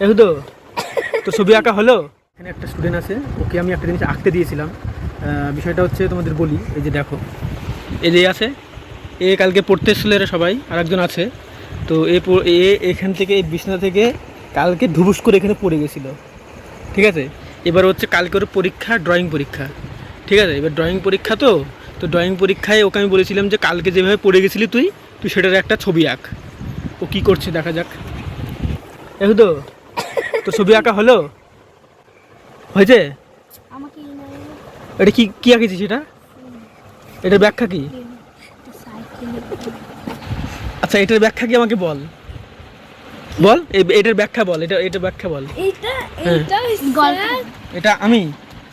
দেখো তো ছবি আঁকা হলো? এখানে একটা স্টুডেন্ট আছে, ওকে আমি একটা জিনিস আঁকতে দিয়েছিলাম। বিষয়টা হচ্ছে তোমাদের বলি, এই যে দেখো, এই যে আছে, এ কালকে পড়তে এসেছিল এরা সবাই আর একজন আছে। তো এ এ এখান থেকে, এই বিছনা থেকে কালকে ধুবুস করে এখানে পড়ে গেছিল। ঠিক আছে? এবার হচ্ছে কালকে ওর পরীক্ষা ড্রয়িং পরীক্ষা। ঠিক আছে? এবার ড্রয়িং পরীক্ষা তো তো ড্রয়িং পরীক্ষায় ওকে আমি বলেছিলাম যে কালকে যেভাবে পড়ে গেছিলি তুই তুই সেটার একটা ছবি আঁক। ও কী করছে, দেখা যাক। দেখো তো ছবি আঁকা হলো? হয়েছে? এটা কি কি আঁকেছিস এটা? এটার ব্যাখ্যা কি? আচ্ছা এটার ব্যাখ্যা কি আমাকে বল? বল? এই- এটার ব্যাখ্যা বল এটা এটার ব্যাখ্যা বল। এইটা হ্যাঁ। এইটা এটা আমি?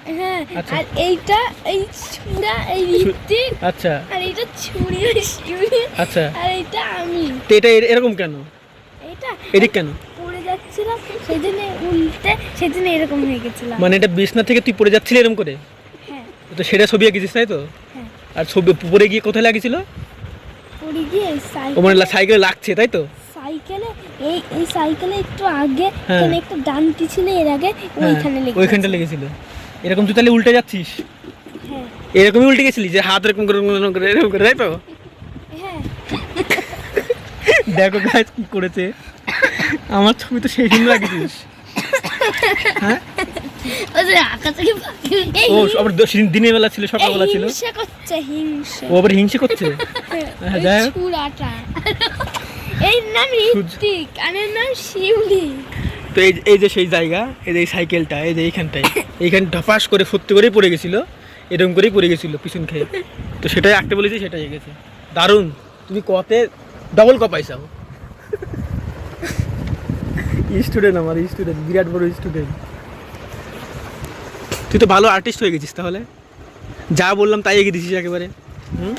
হ্যাঁ আচ্ছা। আর এইটা এই ছুরা এই ঋতিক আচ্ছা। আর এইটা ছুরি শিউরি আচ্ছা। আর এইটা আমি। তো এটা এরকম কেন? এইটা এদিক কেন? উল্টে এরকম হয়ে গেছিলাম মানে এটা বিছনা থেকে তুই পড়ে যাচ্ছিলি এরকম করে? হ্যাঁ। তো সেটা ছবি আঁকেছিস তাই তো? হ্যাঁ। আর ছবি পড়ে গিয়ে কোথায় পড়ে গিয়ে সাইকেল মানে সাইকেলে লাগছে তাই তো? সাইকেলে এই এই সাইকেলে একটু আগে হ্যাঁ। এখানে একটা ডানটি ছিল এর আগে হ্যাঁ, ওইখানে লেগে ওইখানটা লেগেছিল। এরকম তুই তাহলে উল্টে যাচ্ছিস? হ্যাঁ। এরকমই উল্টে গেছিলি যে হাত এরকম করে এরকম করে এরকম করে তাই তো? হ্যাঁ। দেখো গাছ কি করেছে। আমার ছবি তো সেই দিন লাগিয়েছিস হ্যাঁ? ও আবার দ- সেদিন দিনের বেলা ছিল সকালবেলা ছিল। ও আবার হিংসে করছে? হ্যাঁ, যাই হোক। এই নাম সূর্য- আর এর নাম শিউলি। তো এই এই যে সেই জায়গা এই যে এই সাইকেলটা এই যে এইখানটায় এইখানে করে ফুটতে করেই পড়ে গেছিল এরকম করেই পড়ে গেছিল পিছন খেয়ে। তো সেটাই আঁকতে বলেছি সেটাই এঁকেছে। দারুণ। তুমি কতে ডবল ক পাইছাও স্টুডেন্ট আমার স্টুডেন্ট বিরাট বড় স্টুডেন্ট তুই তো ভালো আর্টিস্ট হয়ে গেছিস তাহলে। যা বললাম তাই এগিয়ে দিছিস একেবারে। হুম?